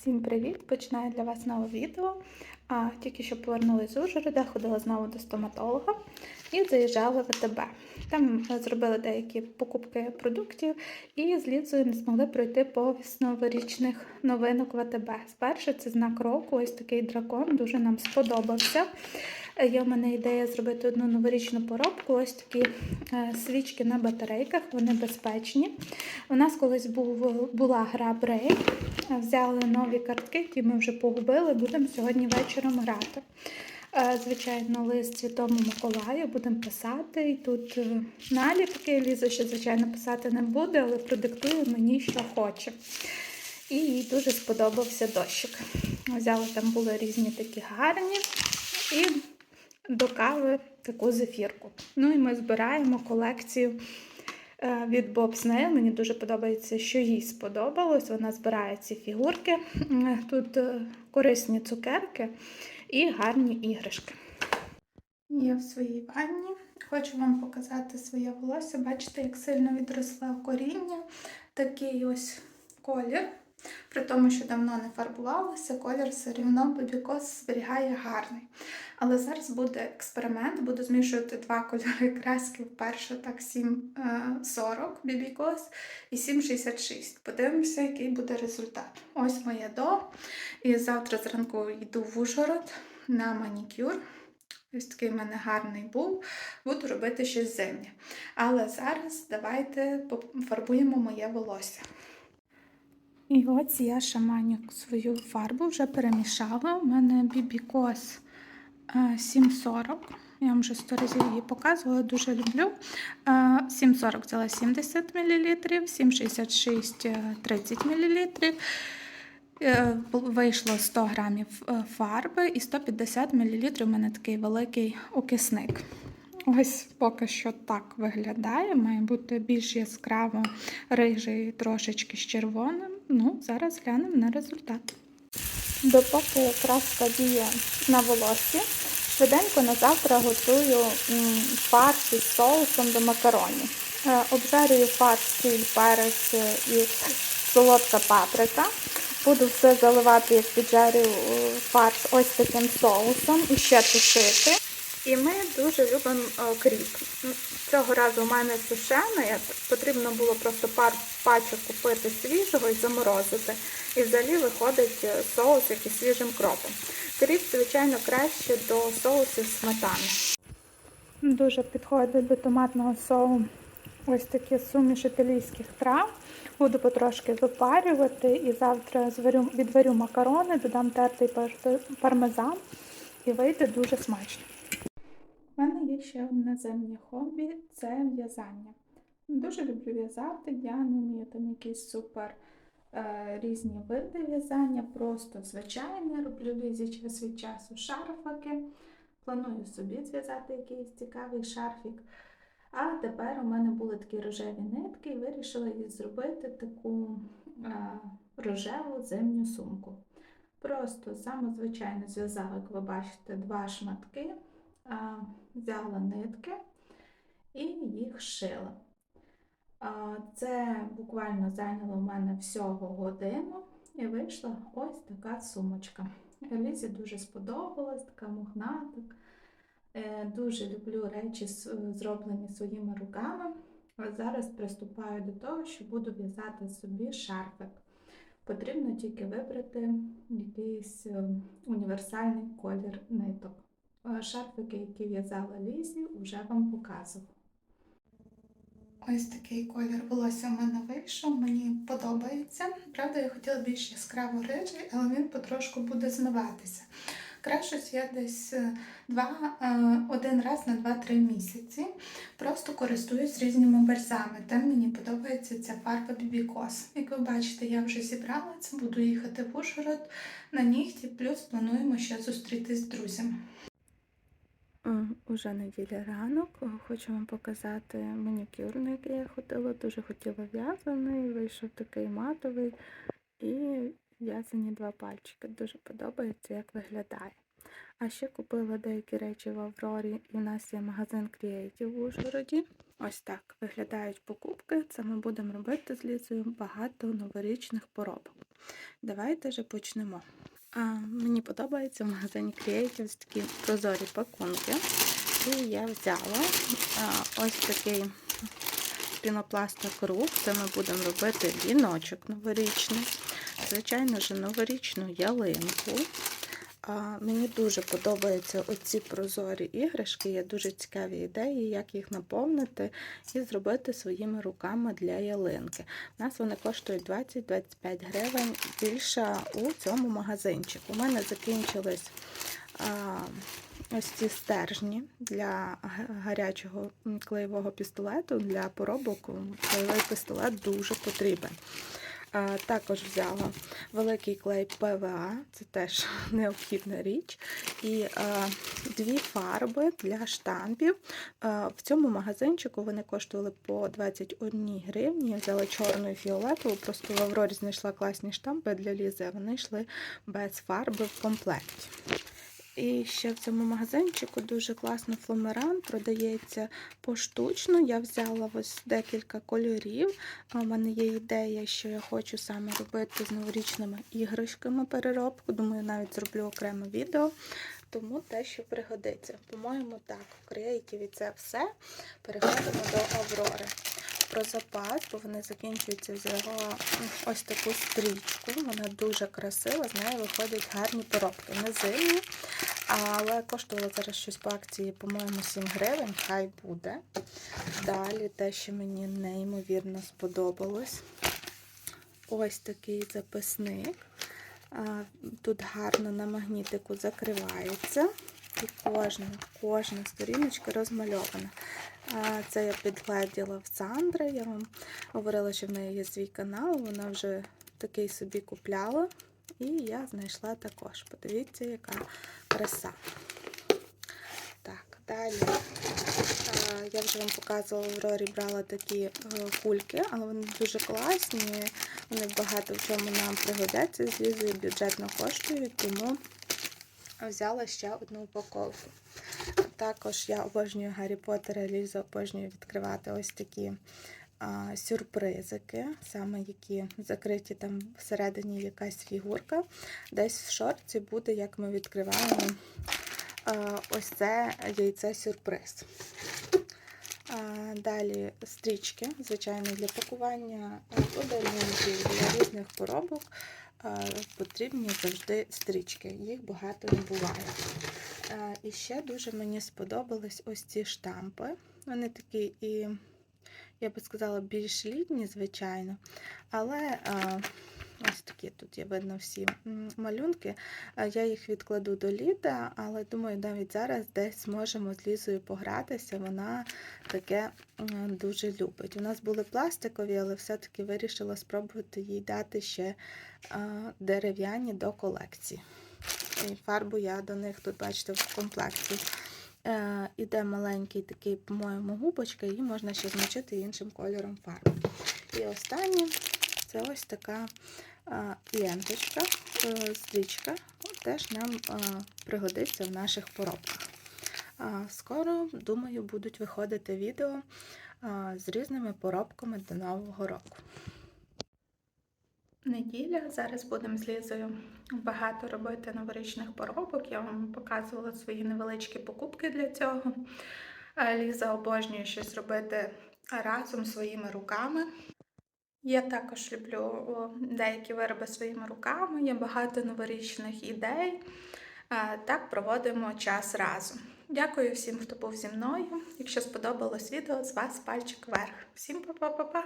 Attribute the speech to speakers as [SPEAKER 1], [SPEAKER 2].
[SPEAKER 1] Всім привіт! Починаю для вас нове відео. А, тільки що повернулася з Ужгорода, ходила знову до стоматолога і заїжджала в АТБ. Там зробили деякі покупки продуктів і з Лізою не змогли пройти повз новорічних новинок в АТБ. Спершу це знак року, ось такий дракон, дуже нам сподобався. Є в мене ідея зробити одну новорічну поробку. Ось такі е, свічки на батарейках, вони безпечні. У нас колись був, була гра Брейк. Взяли нові картки, які ми вже погубили. Будемо сьогодні вечором грати. Е, Звичайно, лист Святому Миколаю будемо писати. І тут е, наліпки Ліза ще, звичайно, писати не буде, але продиктує мені, що хоче. І їй дуже сподобався дощик. Взяли там були різні такі гарні. І до кави таку зефірку. Ну і ми збираємо колекцію е, від Bob Snail. Мені дуже подобається, що їй сподобалось. Вона збирає ці фігурки. Тут корисні цукерки і гарні іграшки. Я в своїй ванні. Хочу вам показати своє волосся. Бачите, як сильно відросло коріння. Такий ось колір. При тому, що давно не фарбувалося, колір все рівно бібікос зберігає гарний. Але зараз буде експеримент, буду змішувати два кольори краски. Вперше так 7,40 бібікос і 7,66. Подивимося, який буде результат. Ось моє до. І завтра зранку йду в Ужгород на манікюр. Ось такий в мене гарний був. Буду робити щось зимнє. Але зараз давайте пофарбуємо моє волосся. І ось я шаманю свою фарбу вже перемішала. У мене бібікос 740. Я вам вже 100 разів її показувала, дуже люблю. Е, 740 взяла 70 мл, 766 е, 30 мл. Е, Вийшло 100 грамів е, фарби і 150 мл у мене такий великий окисник. Ось поки що так виглядає. Має бути більш яскраво рижий, трошечки з червоним. Ну, зараз глянемо на результат. Допоки краска діє на волоссі, швиденько на завтра готую фарш із соусом до макаронів. Е, Обжарюю фарш, сіль, перець і солодка паприка. Буду все заливати, як піджарю е, фарш ось таким соусом і ще тушити. І ми дуже любимо е, кріп. Ну, Цього разу у мене сушений, потрібно було просто пару пачок купити свіжого і заморозити. І взагалі виходить е, соус, як із свіжим кропом. Кріп, звичайно, краще до соусів сметани. Дуже підходить до томатного соусу ось такі суміш італійських трав. Буду потрошки випарювати і завтра відварю макарони, додам тертий пармезан і вийде дуже смачно. У мене є ще одне зимнє хобі це в'язання. Дуже люблю в'язати, я не вмію там якісь супер е, різні види в'язання, просто звичайне, роблю лізі час від часу шарфики. Планую собі зв'язати якийсь цікавий шарфік. А тепер у мене були такі рожеві нитки і вирішила їх зробити таку е, рожеву зимню сумку. Просто саме звичайно зв'язала, як ви бачите, два шматки, взяла нитки і їх шила. Це буквально зайняло в мене всього годину і вийшла ось така сумочка. Лізі дуже сподобалась, така мохната. Е, Дуже люблю речі, зроблені своїми руками. Зараз приступаю до того, що буду в'язати собі шарфик. Потрібно тільки вибрати якийсь е, універсальний колір ниток. Е, Шарфики, які в'язала Лізі, вже вам показувала. Ось такий колір волосся в мене вийшов, мені подобається. Правда, я хотіла більш яскраво рижий, але він потрошку буде змиватися. Крашусь я десь е, два, е, один раз на 2-3 місяці. Просто користуюсь різними берзами. Там мені подобається ця фарба Бібікос. Як ви бачите, я вже зібрала це, буду їхати в Ужгород на нігті, плюс плануємо ще зустрітись з друзями. Уже неділя ранок. Хочу вам показати манікюр, на який я ходила. Дуже хотіла в'язаний, вийшов такий матовий і в'язані два пальчики. Дуже подобається, як виглядає. А ще купила деякі речі в Аврорі, у нас є магазин Creative в Ужгороді. Ось так виглядають покупки. Це ми будемо робити з Лізою багато новорічних поробок.
[SPEAKER 2] Давайте вже почнемо. А, мені подобається в магазині Creative такі прозорі пакунки. І я взяла ось такий пінопласта круг. Це ми будемо робити віночок новорічний. Звичайно ж, новорічну ялинку. Мені дуже подобаються оці прозорі іграшки. Є дуже цікаві ідеї, як їх наповнити і зробити своїми руками для ялинки. У нас вони коштують 20-25 гривень більше у цьому магазинчику. У мене закінчились ось ці стержні для гарячого клеєвого пістолету. Для поробок клеєвий пістолет дуже потрібен. Також взяла великий клей ПВА, це теж необхідна річ. І дві фарби для штампів. В цьому магазинчику вони коштували по 21 гривні. Я взяла чорну і фіолетову, просто в Аврорі знайшла класні штампи для лізи, а вони йшли без фарби в комплекті. І ще в цьому магазинчику дуже класно фломеран продається поштучно. Я взяла ось декілька кольорів. У мене є ідея, що я хочу саме робити з новорічними іграшками переробку. Думаю, навіть зроблю окреме відео. Тому те, що пригодиться. По-моєму, так, в креативі це все. Переходимо до Аврори. Про запас, бо вони закінчуються взяла ось таку стрічку. Вона дуже красива, з неї виходять гарні поробки. Не зимні, але коштувало зараз щось по акції, по-моєму, 7 гривень, хай буде. Далі те, що мені неймовірно сподобалось. Ось такий записник. Тут гарно на магнітику закривається. І кожна, кожна сторіночка розмальована. Це я підгледіла в Сандри. Я вам говорила, що в неї є свій канал. Вона вже такий собі купляла. І я знайшла також. Подивіться, яка краса. Так, далі. Я вже вам показувала в Аврорі брала такі е, кульки, але вони дуже класні. Вони багато в чому нам пригодяться. Злізу і бюджетно коштують, тому взяла ще одну упаковку. Також я обожнюю Гаррі Поттера, Ліза обожнюю відкривати ось такі а, сюрпризики, саме які закриті там всередині якась фігурка. Десь в шорті буде, як ми відкриваємо а, ось це яйце сюрприз. Далі стрічки, звичайно, для пакування подарунків для різних поробок а, потрібні завжди стрічки. Їх багато не буває. І ще дуже мені сподобались ось ці штампи. Вони такі і, я би сказала, більш літні, звичайно. Але ось такі тут є видно всі малюнки. Я їх відкладу до літа, але думаю, навіть зараз десь зможемо з Лізою погратися. Вона таке дуже любить. У нас були пластикові, але все-таки вирішила спробувати їй дати ще дерев'яні до колекції. І фарбу я до них тут, бачите, в комплекті. Е, іде маленький такий, по-моєму, губочка, її можна ще змочити іншим кольором фарби. І останнє це ось така е, ленточка, е, стрічка, теж нам е, пригодиться в наших поробках. Скоро, думаю, будуть виходити відео е, з різними поробками до Нового року.
[SPEAKER 1] Неділя. Зараз будемо з Лізою багато робити новорічних поробок. Я вам показувала свої невеличкі покупки для цього. Ліза обожнює щось робити разом своїми руками. Я також люблю деякі вироби своїми руками, є багато новорічних ідей. Е, Так проводимо час разом. Дякую всім, хто був зі мною. Якщо сподобалось відео, з вас пальчик вверх. Всім па-па-па-па!